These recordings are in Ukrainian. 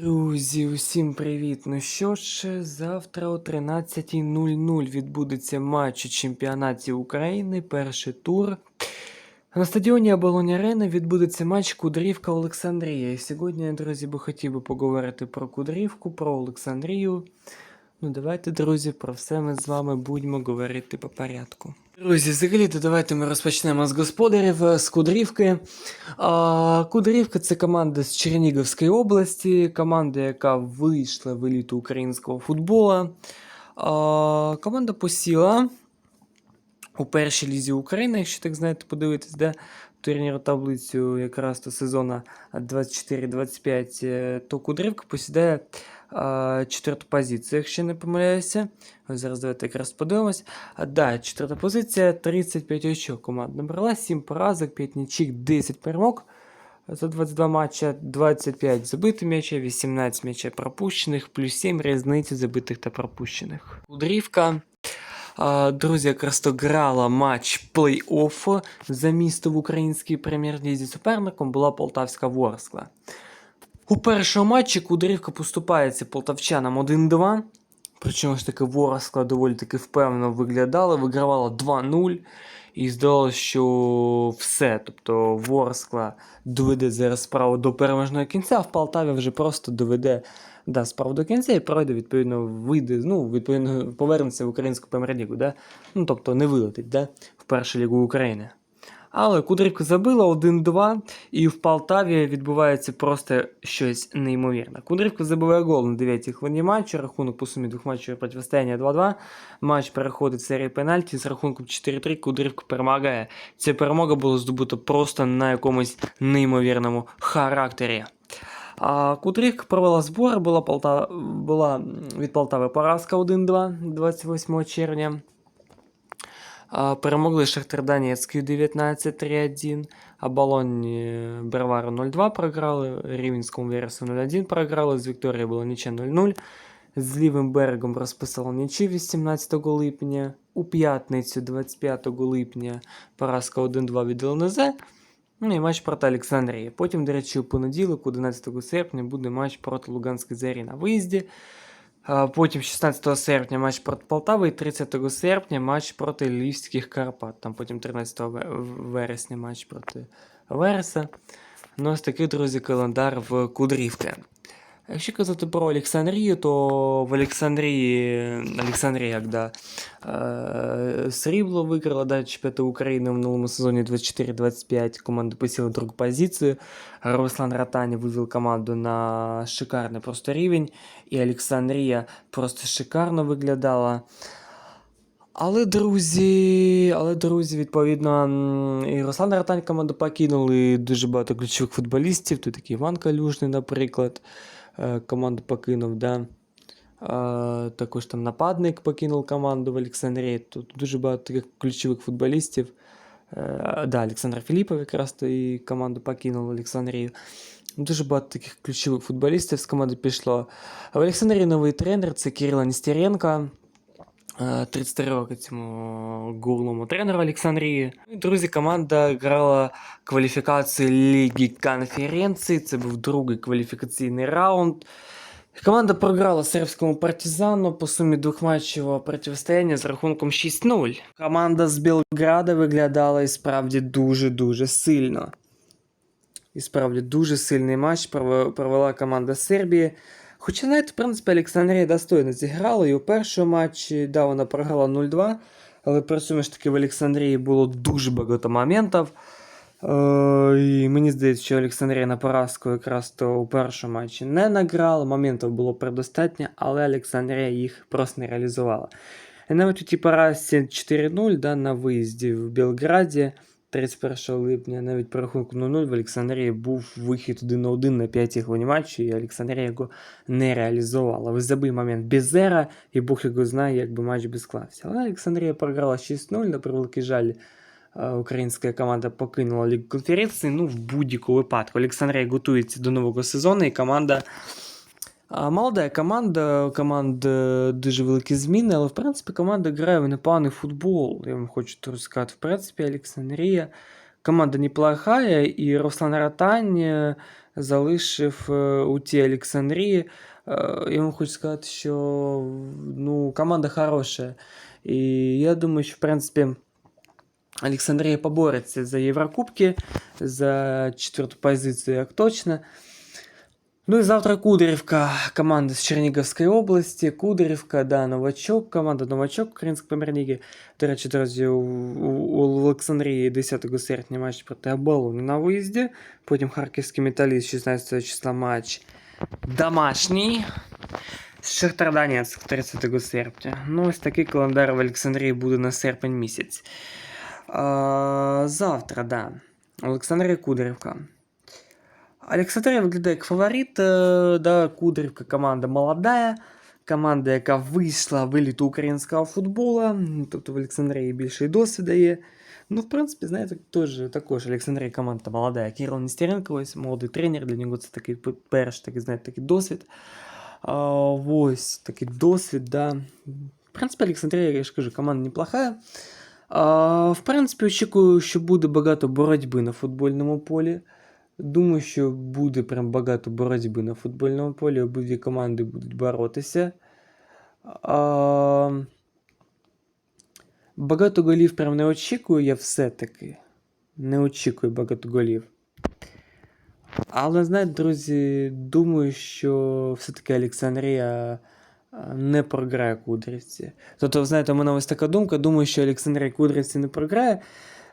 Друзі, усім привіт! Ну що ж, завтра о 13.00 відбудеться матч у чемпіонаті України, перший тур. На стадіоні Оболонь Арена відбудеться матч Кудрівка Олександрія. І сьогодні, друзі, би хотів би поговорити про Кудрівку, про Олександрію. Ну, давайте, друзі, про все ми з вами будемо говорити по порядку. Друзі, взагалі, то давайте ми розпочнемо з господарів е, з Кудрівки. А, Кудрівка це команда з Чернігівської області, команда, яка вийшла в еліту українського футболу. А, команда посіла у першій лізі України, якщо так знаєте, подивитись, де турнірну таблицю якраз до сезону 24-25, е, то Кудрівка посідає а, четверту позицію, якщо не помиляюся. Зараз давайте якраз подивимось. Да, четверта позиція, 35 очок команда набрала, 7 поразок, 5 нічик, 10 перемог. За 22 матча 25 забитих м'ячів, 18 м'ячів пропущених, плюс 7 різниці забитих та пропущених. Кудрівка. Друзі, якраз то грала матч плей-офф за місто в українській прем'єр-лізі. Суперником була Полтавська Ворскла. У першому матчі Кудрівка поступається полтавчанам 1-2. Причому ж таки Ворскла доволі таки впевнено виглядала, вигравала 2-0. І здалося, що все. Тобто Ворскла доведе зараз справу до переможного кінця, а в Полтаві вже просто доведе да, справу до кінця і пройде, відповідно, вийде, ну, відповідно, повернеться в українську прем'єр-лігу, да? ну, тобто не вилетить да? в першу лігу України. Але Кудрівка забила 1-2, і в Полтаві відбувається просто щось неймовірне. Кудрівка забиває гол на 9-й хвилині матчу, рахунок по сумі двох матчів протистояння 2-2. Матч переходить в серії пенальті з рахунком 4-3. Кудрівка перемагає. Ця перемога була здобута просто на якомусь неймовірному характері. А Кудрівка провела збори, була, Полта... була від Полтави поразка 1-2 28 червня. Перемогли Шахтар Донецький 19-3-1, Оболонь е, Бервару 0-2 програли, Рівенському Вересу 0-1 програли, з Вікторією було ніче 0-0. З Лівим берегом розписали нічі 18 липня. У п'ятницю 25 липня поразка 1-2 від ЛНЗ. Ну і матч проти Олександрії. Потім, до речі, у понеділок, 11 серпня, буде матч проти Луганської Зарі на виїзді. Потім 16 серпня матч проти Полтави і 30 серпня матч проти Львівських Карпат. Там потім 13 вересня матч проти Вереса. Ну, ось такий, друзі, календар в Кудрівки. Якщо казати про Олександрію, то в Олександрії, Олександрія, да, е, срібло виграла да, чемпіонат України в минулому сезоні 24-25. Команда посіла другу позицію. Руслан Ратані вивів команду на шикарний просто рівень. І Олександрія просто шикарно виглядала. Але друзі, але друзі, відповідно, і Руслан Ратань команду покинули дуже багато ключових футболістів. Тут такий Іван Калюжний, наприклад, команду покинув. Да? Е, Також там нападник покинув команду в Олександрії. Тут дуже багато таких ключових футболістів. Е, Да, Олександр Філіпов якраз то і команду покинув Олександрію. Дуже багато таких ключових футболістів з команди пішло. В Олександрії новий тренер це Кирило Нестеренко. Е, 33 роки цьому гуглому тренеру Олександрії. Ну Друзі, команда грала кваліфікацію Ліги конференції. Це був другий кваліфікаційний раунд. Команда програла сербському партизану по сумі двохматчевого протистояння з рахунком 6-0. Команда з Белграда виглядала і справді дуже-дуже сильно. І справді дуже сильний матч провела команда Сербії. Хоча, знаєте, в принципі, Олександрія достойно зіграла, і у першому матчі, да, вона програла 0-2, але при цьому ж таки в Олександрії було дуже багато моментів. Е, і мені здається, що Олександрія на поразку якраз то у першому матчі не награла, моментів було предостатньо, але Олександрія їх просто не реалізувала. І навіть у тій поразці 4-0 да, на виїзді в Білграді 31 липня, навіть по рахунку 0-0 в Олександрії був вихід 1 на 1 на 5 хвилині матчу, і Олександрія його не реалізувала. Ви забий момент Безера, і Бог його знає, як би матч би склався. Але Олександрія програла 6-0, на превеликий жаль. е, Українська команда покинула Лігу конференції. Ну, в будь-якому випадку. Олександрія готується до нового сезону, і команда а, Молода команда, у команди дуже великі зміни, але в принципі команда грає в непоганий футбол. Я вам хочу тут сказати, в принципі, Олександрія команда неплохая, і Руслан Ратань е, залишив е, у тій Олександрії. Е, Я вам хочу сказати, що ну, команда хороша. І я думаю, що в принципі. Олександрія побореться за Єврокубки, за четверту позицію, як точно. Ну і завтра Кудрівка, команда з Чернігівської області. Кудрівка, да, новачок, команда новачок Української прем'єр-ліги. До речі, друзі, у, у, у Олександрії 10 серпня матч проти Оболоні на виїзді. Потім Харківський металіст 16 числа матч домашній. Шахтар Донецьк 30 серпня. Ну, ось такий календар в Олександрії буде на серпень місяць. А, завтра, да. Олександрія Кудрівка. Олександрія виглядає фаворит. е, Да, Кудрівка команда молода, команда, яка вийшла в еліту українського футболу. Тобто в Олександрії більше і досвіду є. Ну, в принципі, знаєте, теж також Олександрія команда молода. Кирил Нестеренко, ось молодий тренер, для нього це такий перший, такий, знаєте, такий досвід. А, ось такий досвід, да. В принципі, Олександрія, я ж кажу, команда неплохая. А, в принципі, очікую, що буде багато боротьби на футбольному полі. Думаю, що буде прям багато боротьби на футбольному полі. Обидві команди будуть боротися. А, багато голів прям не очікую, я все-таки. Не очікую багато голів. Але, знаєте, друзі, думаю, що все-таки Олександрія не програє Кудрівці. Тобто, знаєте, у мене ось така думка, думаю, що Олександрія Кудрівці не програє.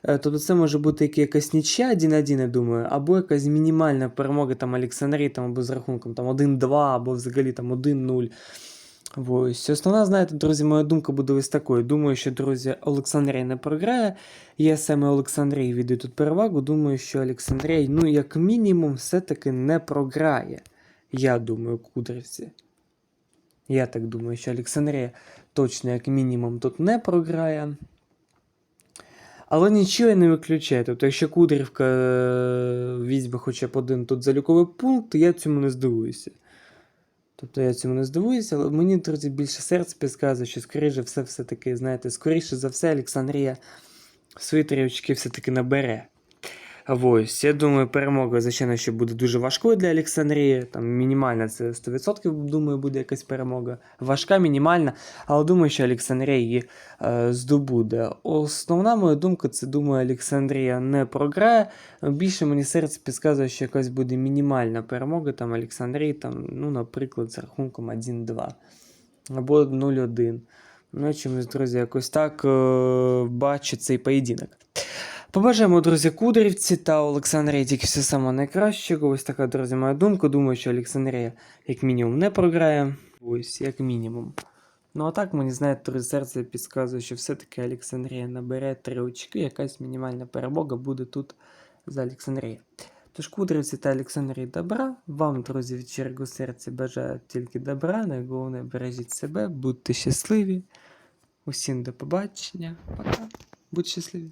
Е, Тобто це може бути як- якась нічия 1-1, я думаю, або якась мінімальна перемога там Олександрії там, або з рахунком там 1-2, або взагалі там 1-0. Ось. Основна, знаєте, друзі, моя думка буде ось такою. Думаю, що, друзі, Олександрія не програє. Я саме Олександрії віддаю тут перевагу. Думаю, що Олександрія, ну, як мінімум, все-таки не програє. Я думаю, Кудрівці. Я так думаю, що Олександрія точно, як мінімум, тут не програє. Але нічого я не виключаю. Тобто, якщо Кудрівка е, візьме хоча б один тут заліковий пункт, то я цьому не здивуюся. Тобто я цьому не здивуюся, але мені, друзі, більше серце підказує, що скоріше все все-таки, знаєте, скоріше за все, Олександрія свої три очки все-таки набере. Ось, я думаю, перемога, звичайно, що буде дуже важкою для Олександрії. Там мінімальна це 100%, думаю, буде якась перемога. Важка, мінімальна, але думаю, що Олександрія її е, здобуде. Основна моя думка, це думаю, Олександрія не програє. Більше мені серце підказує, що якась буде мінімальна перемога там Олександрії, там, ну, наприклад, з рахунком 1-2 або 0-1. Ну, чомусь, друзі, якось так е, бачу цей поєдинок. Побажаємо, друзі, Кудрівці та Олександрії тільки все саме найкраще. Ось така, друзі, моя думка. Думаю, що Олександрія як мінімум не програє. Ось, як мінімум. Ну а так мені знаєте, друзі, серце підказує, що все-таки Олександрія набере три очки, якась мінімальна перемога буде тут за Олександрією. Тож Кудрівці та Олександрії добра. Вам, друзі, від чергу серця бажаю тільки добра. Найголовніше бережіть себе, будьте щасливі. Усім до побачення. Пока. Будьте щасливі.